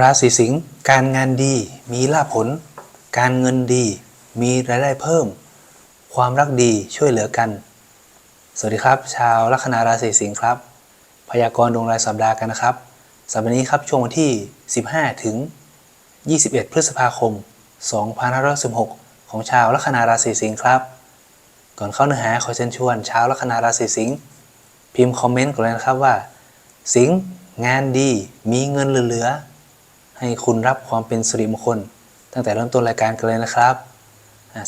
ราศีสิงห์การงานดี มีลาภผล การเงินดี มีรายได้เพิ่ม ความรักดีช่วยเหลือกัน สวัสดีครับ ชาวลัคนาราศีสิงห์ครับ พยากรณ์ดวงรายสัปดาห์กันนะครับ สัปดาห์นี้ครับช่วงวันที่ 15 ถึง 21 พฤษภาคม 2516 ของชาวลัคนาราศีสิงห์ครับ ก่อนเข้าเนื้อหาขอเชิญชวนชาวลัคนาราศีสิงห์พิมพ์คอมเมนต์กันเลยนะครับว่า สิงห์งานดีมีเงินเหลือๆ ให้คุณรับความเป็นสิริมงคล ตั้งแต่เริ่มต้นรายการกันเลยนะครับ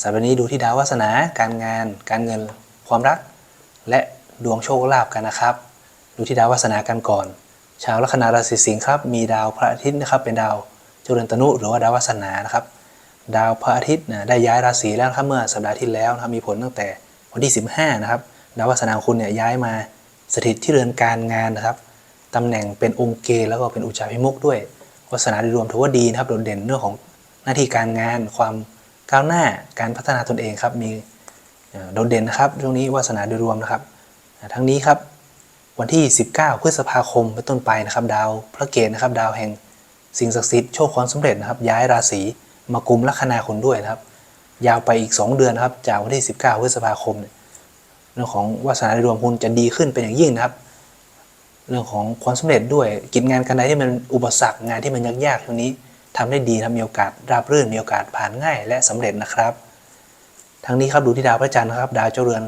สัปดาห์นี้ดูที่ดาววาสนา การงาน การเงิน ความรัก และดวงโชคลาภกันนะครับ ดูที่ดาววาสนากันก่อน ชาวลัคนาราศีสิงห์ครับ มีดาวพระอาทิตย์นะครับ เป็นดาวจุลนตนุหรือว่าดาววาสนานะครับ ดาวพระอาทิตย์นะได้ย้ายราศีแล้วครับเมื่อสัปดาห์ที่แล้วนะครับ มีผลตั้งแต่วันที่ 15 นะครับ ดาววาสนาคุณเนี่ยย้ายมาสถิตที่เรือนการงานนะครับตำแหน่งเป็นองค์เกแล้วก็เป็นอุจจาพิมุกด้วย วาสนาโดยรวมถือว่าดีนะครับ โดดเด่นเรื่องของหน้าที่การงาน ความก้าวหน้า การพัฒนาตนเองครับ มีโดดเด่นนะครับ ช่วงนี้วาสนาโดยรวมนะครับ ทั้งนี้ครับ วันที่ 19 พฤษภาคมเป็นต้นไปนะครับ ดาวพระเกตนะครับ ดาวแห่งสิ่งศักดิ์สิทธิ์โชคความสำเร็จนะครับ ย้ายราศีมากุมลัคนาคุณด้วยนะครับ ยาวไปอีก 2 เดือนนะครับ จากวันที่ 19 พฤษภาคมเรื่องของวาสนาในรวมคุณจะดีขึ้นเป็นอย่างยิ่งนะครับ เรื่องของความสำเร็จด้วย กิจงานการใดที่มันอุปสรรคงานที่มันยากๆช่วงนี้ทำได้ดีทำมีโอกาสราบรื่นมีโอกาสผ่านง่ายและสำเร็จนะครับ ทั้งนี้ครับดูที่ดาวพระจันทร์นะครับ ดาวเจ้าเรือน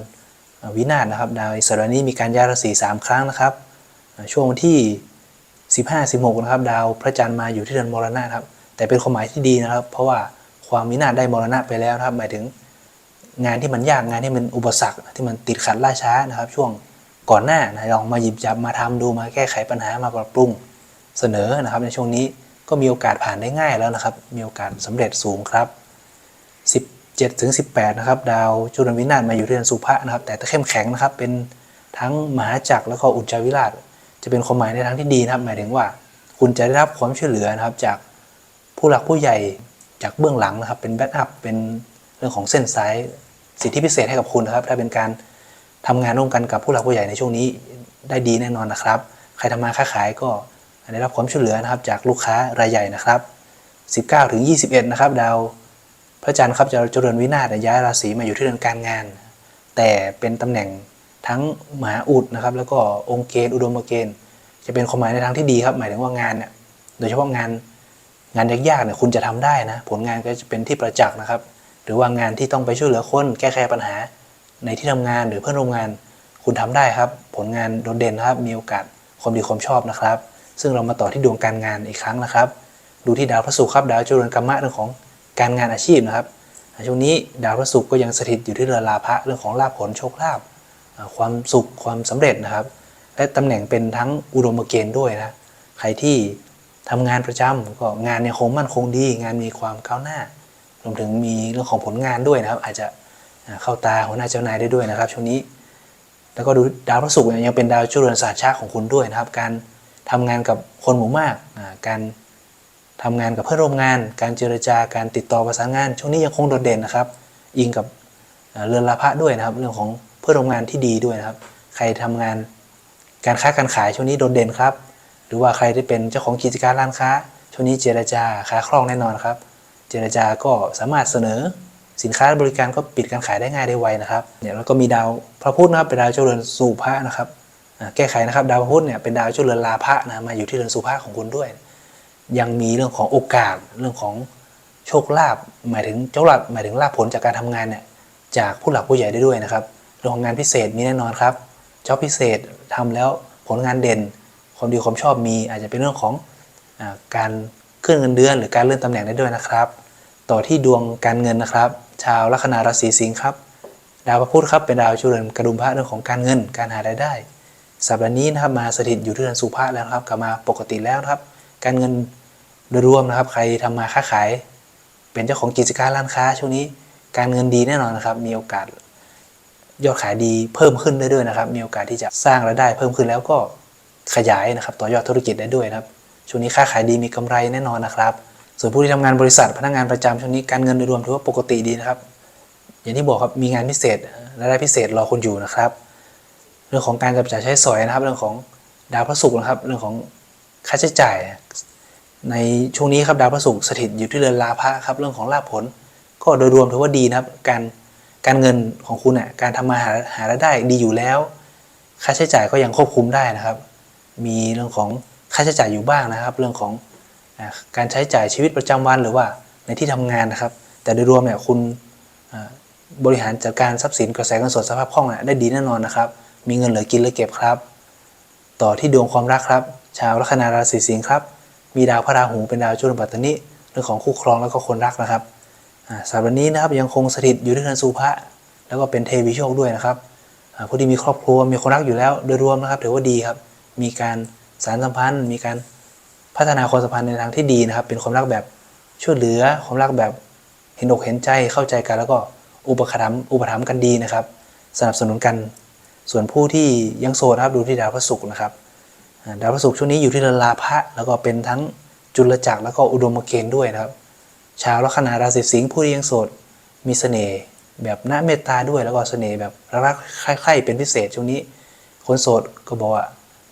วินาศนะครับดาวอิสระนี้มีการย้ายราศีสามครั้งนะครับอ่าช่วงวันที่ 15 16นะครับ ดาวพระจันทร์มาอยู่ที่เรือนมรณะนะครับ แต่เป็นความหมายที่ดีนะครับ เพราะว่าความวินาศได้มรณะไปแล้วนะครับ หมายถึงงานที่มันยากงานที่มันอุปสรรคที่มันติดขัดล่าช้านะครับ ช่วง ก่อนหน้านะลองมาหยิบจับมาทำดูมาแก้ไขปัญหามาปรับปรุงเสนอนะครับ ในช่วงนี้ก็มีโอกาสผ่านได้ง่ายแล้วนะครับ มีโอกาสสำเร็จสูงครับ 17ถึง18 นะครับ ดาวจุลวินาศมาอยู่เรือนสุภะนะครับ แต่ถ้าเข้มแข็งนะครับ เป็นทั้งมหาจักรแล้วก็อุจจาวิราช จะเป็นความหมายในทางที่ดีนะครับ หมายถึงว่า คุณจะได้รับความช่วยเหลือนะครับ จากผู้หลักผู้ใหญ่จากเบื้องหลังนะครับ เป็นแบ็กอัพเป็นเรื่องของเส้นสายสิทธิพิเศษให้กับคุณนะครับ ถ้าเป็นการ ทำงานร่วมกันกับผู้หลักผู้ใหญ่ในช่วงนี้ได้ดีแน่นอนนะครับ ใครทำมาค้าขายก็ได้รับความช่วยเหลือนะครับจากลูกค้ารายใหญ่นะครับ 19ถึง21 นะครับ ดาวพระจันทร์ครับจะเจริญวินาศย้ายราศีมาอยู่ที่เรือนการงาน แต่เป็นตำแหน่งทั้งมหาอุดนะครับ แล้วก็องค์เกณฑ์อุดมเกณฑ์ จะเป็นความหมายในทางที่ดีครับ หมายถึงว่างานเนี่ยโดยเฉพาะงานงานยากๆเนี่ยคุณจะทำได้นะ ผลงานก็จะเป็นที่ประจักษ์นะครับ หรือว่างานที่ต้องไปช่วยเหลือคนแก้ไขปัญหา ในที่ทำงานหรือเพื่อนร่วมงาน คุณทำได้ครับ ผลงานโดดเด่นนะครับ มีโอกาสความดีความชอบนะครับ ซึ่งเรามาต่อที่ดวงการงานอีกครั้งนะครับ ดูที่ดาวพระศุกร์ครับ ดาวเจริญกรรมะเรื่องของการงานอาชีพนะครับช่วงนี้ดาวพระศุกร์ก็ยังสถิตอยู่ที่เรือลาภะเรื่องของลาภผลโชคลาภความสุขความสำเร็จนะครับ และตำแหน่งเป็นทั้งอุดมเกณฑ์ด้วยนะใครที่ทำงานประจำก็งานเนี่ยคงมั่นคงดี งานมีความก้าวหน้ารวมถึงมีเรื่องของผลงานด้วยนะครับ อาจจะ เข้าตาหัวหน้าเจ้านายได้ด้วยนะครับ ช่วงนี้ แล้วก็ดูดาวพระศุกร์ยังเป็นดาวจุลศาสตร์ชาติของคุณด้วยนะครับ การทำงานกับคนหมู่มาก การทำงานกับเพื่อนร่วมงาน การเจรจาการติดต่อประสานงาน ช่วงนี้ยังคงโดดเด่นนะครับ อิงกับเรือนลาภะด้วยนะครับ เรื่องของเพื่อนร่วมงานที่ดีด้วยนะครับ ใครทำงานการค้าการขายช่วงนี้โดดเด่นครับ หรือว่าใครที่เป็นเจ้าของกิจการร้านค้า ช่วงนี้เจรจาค้าคล่องแน่นอนครับ เจรจาก็สามารถเสนอ สินค้าบริการก็ปิดการขายได้ง่ายได้ไวนะครับเนี่ยแล้วก็มีดาวพระพุธนะครับเป็นดาวเจ้าเรือนสู่พระนะครับแก้ไขนะครับดาวพระพุธเนี่ยเป็นดาวเจ้าเรือนลาภะนะมาอยู่ที่เรือนสุภะของคุณด้วย ยังมีเรื่องของโอกาสเรื่องของโชคลาภหมายถึงเจ้าหลักหมายถึงลาภผลจากการทำงานเนี่ยจากผู้หลักผู้ใหญ่ได้ด้วยนะครับเรื่องของงานพิเศษมีแน่นอนครับจ็อบพิเศษทำแล้วผลงานเด่น ความดีความชอบมีอาจจะเป็นเรื่องของอาการขึ้นเงินเดือน หรือการเลื่อนตำแหน่งได้ด้วยนะครับ ต่อที่ดวงการเงินนะครับ ชาวลัคนาราศีสิงห์ครับ ดาวพระพุธครับเป็นดาวจุลเรือนกระดุมพระเรื่องของการเงิน การหารายได้ สัปดาห์นี้นะครับมาสถิตอยู่ที่เรือนสุภาแล้วครับกลับมาปกติแล้วครับ การเงินโดยรวมนะครับ ใครทำมาค้าขาย เป็นเจ้าของกิจการร้านค้าช่วงนี้การเงินดีแน่นอนนะครับ มีโอกาสยอดขายดีเพิ่มขึ้นได้ด้วยนะครับ มีโอกาสที่จะสร้างรายได้เพิ่มขึ้นแล้วก็ขยายนะครับ ต่อยอดธุรกิจได้ด้วยนะครับ ช่วงนี้ค้าขายดีมีกำไรแน่นอนนะครับ ส่วนผู้ที่ทำงานบริษัทพนักงานประจำช่วงนี้การเงินโดยรวมถือว่าปกติดีนะครับ อย่างที่บอกครับมีงานพิเศษรายได้พิเศษรอคุณอยู่นะครับ เรื่องของการจับจ่ายใช้สอยนะครับ เรื่องของดาวพระศุกร์นะครับ เรื่องของค่าใช้จ่าย ในช่วงนี้ครับดาวพระศุกร์สถิตอยู่ที่เรือนลาภะครับ เรื่องของลาภผล ก็โดยรวมถือว่าดีนะครับ การการเงินของคุณอะการทำมาหาหารายได้ดีอยู่แล้ว ค่าใช้จ่ายก็ยังควบคุมได้นะครับ มีเรื่องของค่าใช้จ่ายอยู่บ้างนะครับ เรื่องของ การใช้จ่ายชีวิตประจำวันหรือว่าในที่ทำงานนะครับ แต่โดยรวมเนี่ยคุณบริหารจัดการทรัพย์สินกระแสเงินสดสภาพคล่องเนี่ยได้ดีแน่นอนนะครับ มีเงินเหลือกินเหลือเก็บครับ ต่อที่ดวงความรักครับ ชาวลัคนาราศีสิงห์ครับ มีดาวพระราหูเป็นดาวจุลปัตตนิเรื่องของคู่ครองแล้วก็คนรักนะครับอ่าสัปดาห์นี้นะครับยังคงสถิตอยู่ที่เรือนสุภะแล้วก็เป็นเทวีโชคด้วยนะครับผู้ที่มีครอบครัวมีคนรักอยู่แล้วโดยรวมนะครับถือว่าดีครับ มีการสารสัมพันธ์ มีการ พัฒนาความสัมพันธ์ในทางที่ดีนะครับ เป็นความรักแบบช่วยเหลือ ความรักแบบเห็นอกเห็นใจเข้าใจกัน แล้วก็อุปถัมภ์อุปถัมภ์กันดีนะครับ สนับสนุนกัน ส่วนผู้ที่ยังโสดนะครับดูที่ดาวพระศุกร์นะครับดาวพฤหัสช่วงนี้อยู่ที่เรือนลาภะแล้วก็เป็นทั้งจุลจักรแล้วก็อุดมเกณฑ์ด้วยนะครับ ชาวลัคนาราศีสิงห์ผู้ที่ยังโสดมีเสน่ห์แบบน่าเมตตาด้วยแล้วก็เสน่ห์แบบรักใคร่ๆเป็นพิเศษช่วงนี้ คนโสดก็บอกว่า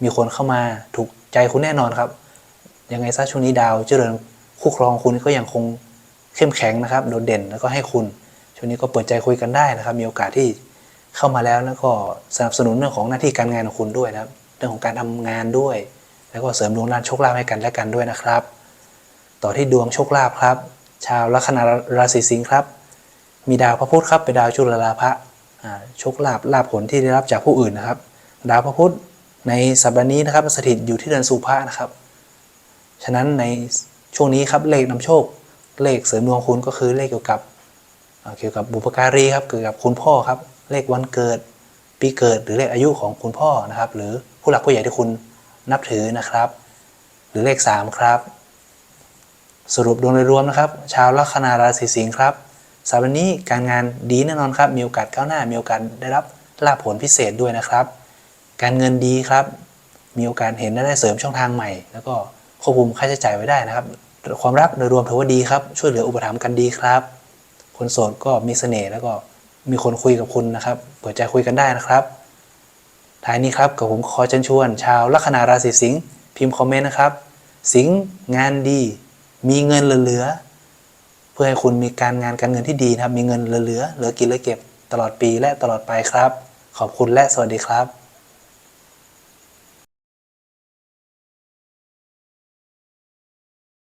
มีคนเข้ามาถูกใจคุณแน่นอนครับ ยังไงซะช่วงนี้ดาวเจริญคู่ครองคุณก็ยังคงเข้มแข็งนะครับ โดดเด่นแล้วก็ให้คุณ ช่วงนี้ก็เปิดใจคุยกันได้นะครับ มีโอกาสที่เข้ามาแล้วแล้วก็สนับสนุนเรื่องของหน้าที่การงานของคุณด้วยนะครับ เรื่องของการทำงานด้วย แล้วก็เสริมดวงด้านโชคลาภให้กันและกันด้วยนะครับ ต่อที่ดวงโชคลาภครับ ชาวลัคนาราศีสิงห์ครับ มีดาวพระพุธครับเป็นดาวจุลลาภะโชคลาภลาภผลที่ได้รับจากผู้อื่นนะครับ ดาวพระพุธในสัปดาห์นี้นะครับสถิตอยู่ที่เดือนสุภะนะครับ ฉะนั้นในช่วงนี้ครับเลขนำโชค เลขเสริมดวงคุณก็คือเลขเกี่ยวกับเกี่ยวกับบุพการีครับเกี่ยวกับคุณพ่อครับ เลขวันเกิด ปีเกิดหรือเลขอายุของคุณพ่อนะครับ หรือผู้หลักผู้ใหญ่ที่คุณนับถือนะครับ หรือเลข 3 ครับ สรุปดวงโดยรวมนะครับ ชาวลัคนาราศีสิงห์ครับสัปดาห์นี้การงานดีแน่นอนครับ มีโอกาสก้าวหน้า มีโอกาสได้รับลาภผลพิเศษด้วยนะครับ การเงินดีครับ มีโอกาสเห็นและได้เสริมช่องทางใหม่ แล้วก็ ควบคุมค่าใช้จ่ายไว้ได้นะครับ ความรักโดยรวมถือว่าดีครับ ช่วยเหลืออุปถัมภ์กันดีครับ คนโสดก็มีเสน่ห์แล้วก็มีคนคุยกับคุณนะครับเปิดใจคุยกันได้นะครับ ท้ายนี้ครับกับผมขอเชิญชวน ชาวลัคนาราศีสิงห์พิมพ์คอมเมนต์นะครับ สิงห์งานดี มีเงินเหลือๆเพื่อให้คุณมีการงานการเงินที่ดีนะครับ มีเงินเหลือๆเหลือกินเหลือเก็บตลอดปีและตลอดไปครับ ขอบคุณและสวัสดีครับ